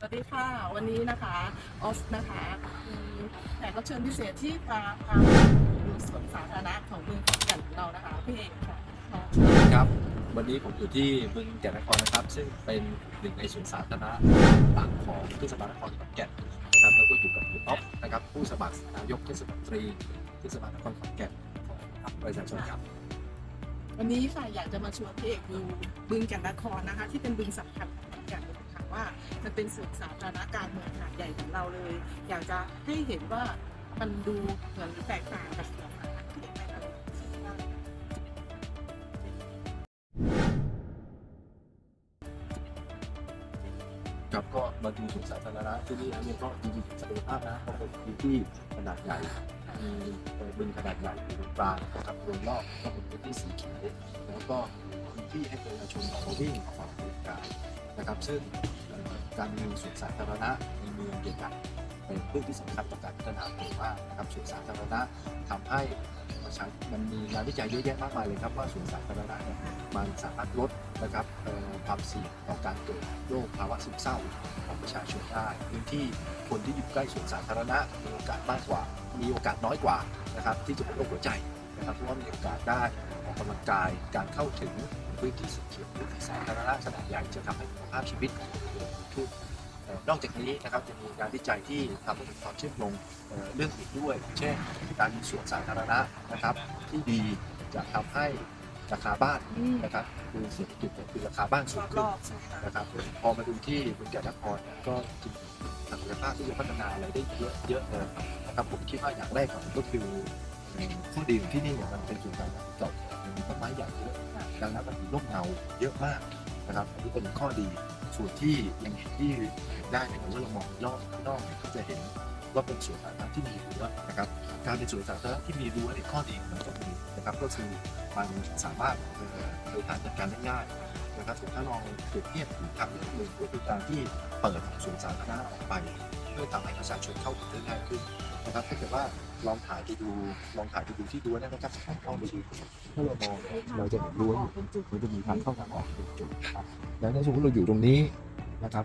สวัสดีค่ะ วันนี้นะคะออฟนะคะมีแขกรับเชิญพิเศษที่พาพาดูสวนสาธารณะของเมืองขอนแก่นของเรานะคะพี่เอกค่ะค่ะสวัสดีครับ วันนี้ผมอยู่ที่บึงแก่นนครนะครับ ซึ่งเป็นหนึ่งในสวนสาธารณะต่างของเทศบาลนครขอนแก่นนะครับแล้วก็อยู่กับคุณอ๊อฟนะครับ ผู้สมัครนายกเทศมนตรีเทศบาลนครขอนแก่นของประชาชนครับวันนี้ค่ะอยากจะมาชวนพี่เอกดูบึงแก่นนครนะคะ ที่เป็นบึงสำคัญ ว่ามันเป็นสวนสาธารณะกลารเมืองขนาดใหญ่ของเราเลย อยากจะให้เห็นว่ามันดูเหมือนแตกต่างกับสวนสาธารณะที่อื่นไหมคะครับก็มาดูสวนสาธารณะที่นี่นะเนี่ยก็จริงๆศักยภาพนะก็เป็นพื้นที่ขนาดใหญ่มีเอ่อบึงขนาดใหญ่อยู่ตรงกลางนะครับโดยรอบก็เป็นพื้นที่สีเขียวแล้วก็พื้นที่ให้ประชาชนออกมาวิ่งออกมาออกกำลังกายนะครับ ซึ่งเอ่อ การมีสวนสาธารณะในเมืองใหญ่ๆเป็นเรื่องที่สำคัญต่อการพัฒนาเมืองมากนะครับสวนสาธารณะทำให้ประชามันมีงานวิจัยเยอะแยะมากมายเลยครับว่าสวนสาธารณะเนี่ยมันสามารถลดนะครับความเสี่ยงต่อการเกิดโรคภาวะซึมเศร้าของประชาชนได้พื้นที่คนที่อยู่ใกล้สวนสาธารณะมีโอกาสมากกว่า มีโอกาสน้อยกว่านะครับที่จะเป็นโรคหัวใจนะครับเพราะว่ามีโอกาสได้ออกกำลังกายการเข้าถึง พื้นที่สีเขียวพื้นที่สาธารณะขนาดใหญ่จะทำให้คุณภาพชีวิตดีขึ้นเอ่อนอกจากนี้นะครับจะมีงานวิจัยที่ทำให้เกิดความเชื่อมโยงเรื่องอื่นด้วย เช่น การมีสวนสาธารณะนะครับ ที่ดีจะทำให้ราคาบ้านนะครับคือเศรษฐกิจคือราคาบ้านสูงขึ้นนะครับพอมาดูที่บึงแก่นนครก็จริงศักยภาพที่จะพัฒนาอะไรได้เยอะเยอะเลยนะครับผมคิดว่าอย่างแรกก็คือข้อดีของที่นี่เนี่ยมันเป็นจุดการเก่ามันมีต้นไม้ใหญ่เยอะ ดังนั้นมันมีร่มเงาเยอะมากนะครับอันนี้เป็นข้อดีส่วนที่ยังเห็นที่เห็นได้เนี่ยเมื่อเรามองรอบข้างนอกเนี่ยก็จะเห็นว่าเป็นสวนสาธารณะที่มีรั้วนะครับการเป็นสวนสาธารณะที่มีรั้วในยข้อดีของมันก็มีนะครับก็คือมันสามารถเอ่อบริหารจัดการได้ง่ายนะครับถ้าลองเปรียบเทียบหรือทำนิดนึงก็คือการที่เปิดสวนสาธารณะออกไป เพื่อทำให้ประชาชนเข้าถึงได้ง่ายขึ้นนะครับถ้าเกิดว่า ลองถ่ายไปดูลองถ่ายไปดูที่รั้วนี่ยนะครับผมเข้าไปดูถ้าเรามองเราจะเห็นรั้วอยู่มันจะมีทางเข้าทางออกจุดนะครับแล้วถ้าสมมติเราอยู่ตรงนี้นะครับ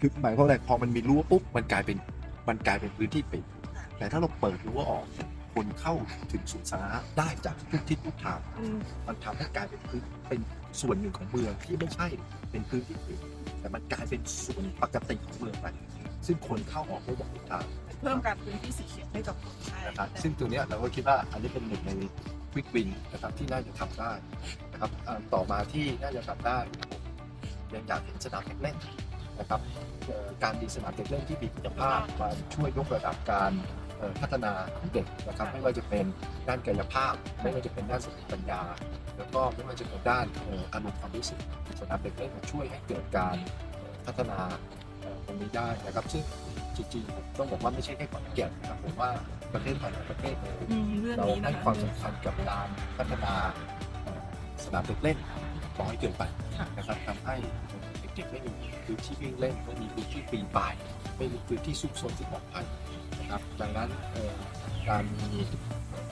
คือหมายความว่าอะไรพอมันมีรั้วปุ๊บมันกลายเป็นมันกลายเป็นพื้นที่ปิดแต่ถ้าเราเปิดรั้วออกคนเข้าถึงสวนสาระได้จากทุกทิศทุกทางมันทำให้กลายเป็นพื้นเป็นส่วนหนึ่งของเมืองที่ไม่ใช่เป็นพื้นที่ปิดแต่มันกลายเป็นส่วนปกติของเมืองไป ซึ่งคนเข้าออกได้อย่างทุกทางเพิ่มการพื้นที่สีเขียวให้กับคนใช่นะครับซึ่งตัวเนี้ยเราก็คิดว่าอันนี้เป็นหนึ่งในควิกวินนะครับที่น่าจะทำได้นะครับอ่าต่อมาที่น่าจะทำได้ยังอยากเห็นสนามเด็กเล่นนะครับเอ่อการดีสนามเด็กเล่นที่มีคุณภาพมาช่วยยกระดับการเอ่อพัฒนาของเด็กนะครับ ไม่ว่าจะเป็นด้านกายภาพ ไม่ว่าจะเป็นด้านสติปัญญา แล้วก็ไม่ว่าจะเป็นด้านเอ่ออารมณ์ความรู้สึกสนามเด็กเล่นมาช่วยให้เกิดการเอ่อพัฒนาเอ่อ ตรงนี้ได้นะครับซึ่งจริงๆผมต้องบอกว่าไม่ใช่แค่ขอนแก่นนะครับผมว่าประเทศไทยหลายประเทศเนี่ยอืมเรื่องเรานี้นะให้คะความสำคัญกับการพัฒนาเอ่อสนามเด็กเล่นน้อยเกินไปค่ะนะครับทำให้เด็กๆไม่มีพื้นที่วิ่งเล่นไม่มีพื้นที่ปีนป่ายไม่มีพื้นที่ซุกซนที่ปลอดภัยนะครับดังนั้นเอ่อการมี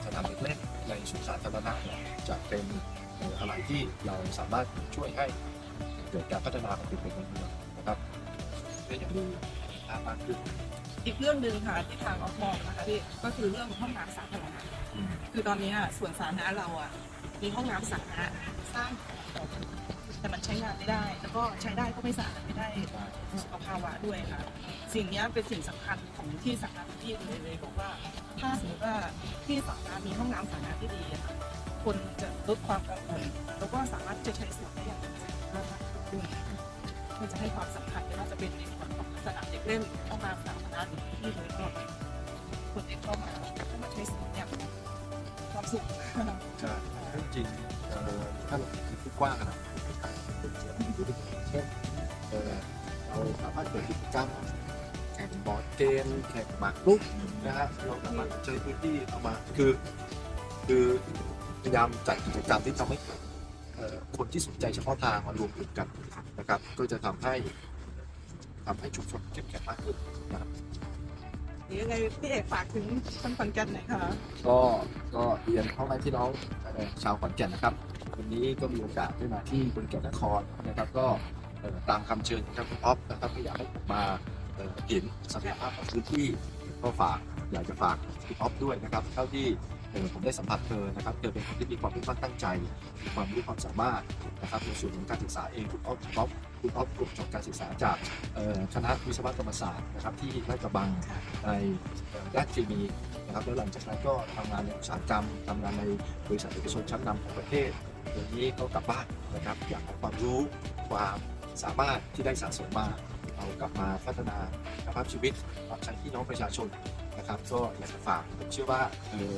สนามเด็กเล่นในสวนสาธารณะเนี่ยจะเป็นเอ่ออะไรที่เราสามารถช่วยให้เกิดการพัฒนาของเด็กๆในเมืองนะครับ ได้อย่างมีคุณภาพมากขึ้นอีกเรื่องหนึ่งค่ะที่ทางออกมองนะคะพี่ก็คือเรื่องห้องน้ำสาธารณะคือตอนนี้ส่วนสาธารณะเราอะมีห้องน้ำสาธารณะสร้างแต่มันใช้งานไม่ได้ แล้วก็ใช้ได้ก็ไม่สะอาดไม่ได้สุขภาวะด้วยค่ะ สิ่งเนี้ยเป็นสิ่งสำคัญของที่สาธารณะที่เลยเลยบอกว่า ถ้าสมมติว่าที่สาธารณะมีห้องน้ำสาธารณะที่ดีอะค่ะคนจะลดความกังวลแล้วก็สามารถจะใช้สิทธิ์ได้อย่างมีประสิทธิภาพมากขึ้นด้วยมันจะให้ความสำคัญไม่ว่าจะเป็นใน สนามเด็กเล่นห้องน้ำสาธารณะที่โดยรอบคนที่เข้ามาเข้ามาใช้สิทธิ์เนี่ยความสุขใช่จริงเอ่อถ้าเราคิดกว้างขนาดเช่นเออเราสามารถเปิดกิจกรรมแข่งบอร์ดเกมแข่งหมากรุกนะฮะเราสามารถใช้พื้นที่เอามาคือ คือพยายามจัดกิจกรรมที่ทำให้คนที่สนใจเฉพาะทางมารวมกลุ่มกันนะครับ ก็จะทำให้ ทำให้ชุมชนเข้มแข็งมากขึ้นนะครับหรือยังไงพี่เอกฝากถึงคนขอนแก่นหน่อยค่ะ ก็ก็เรียนพ่อแม่พี่น้องเอ่อชาวขอนแก่นนะครับ วันนี้ก็มีโอกาสได้มาที่บึงแก่นนครนะครับก็เอ่อตามคำเชิญของท่านคุณอ๊อฟนะครับก็อยากให้ผมมาเอ่อเห็นศักยภาพของพื้นที่ก็ฝากอยากจะฝากคุณออฟด้วยนะครับ เท่าที่ เออผมได้สัมผัสเธอนะครับเธอเป็นคนที่มีความมุ่งมั่นตั้งใจ มีความรู้ความสามารถนะครับในส่วนของการศึกษาเองคุณออฟคุณออฟคุณออฟจบการศึกษาจากคณะวิศวกรรมศาสตร์นะครับที่ลาดกระบังในด้านเคมีนะครับแล้วหลังจากนั้นก็ทำงานในอุตสาหกรรมทำงานในบริษัทเอกชนชั้นนำของประเทศเดี๋ยวนี้ก็กลับบ้านนะครับอยากเอาความรู้ความสามารถที่ได้สะสมมาเอากลับมาพัฒนาคุณภาพชีวิตรับใช้พี่น้องประชาชนนะครับ ก็อยากจะฝากผมเชื่อว่าเออ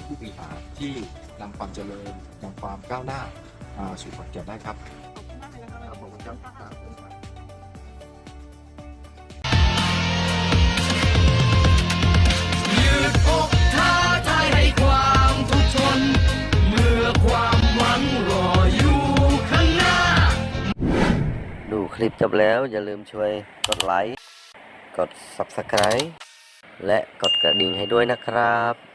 เป็นผู้บริหารที่นำความเจริญนำความก้าวหน้ามาสู่ขอนแก่นได้ครับขอบคุณมากเลยนะคะครับผมครับครับยืดอกท้าทายให้ความทุกข์ทนเมื่อความหวังรออยู่ข้างหน้าดูคลิปจบแล้วอย่าลืมช่วยกดไลค์ กด Subscribe และกดกระดิ่งให้ด้วยนะครับ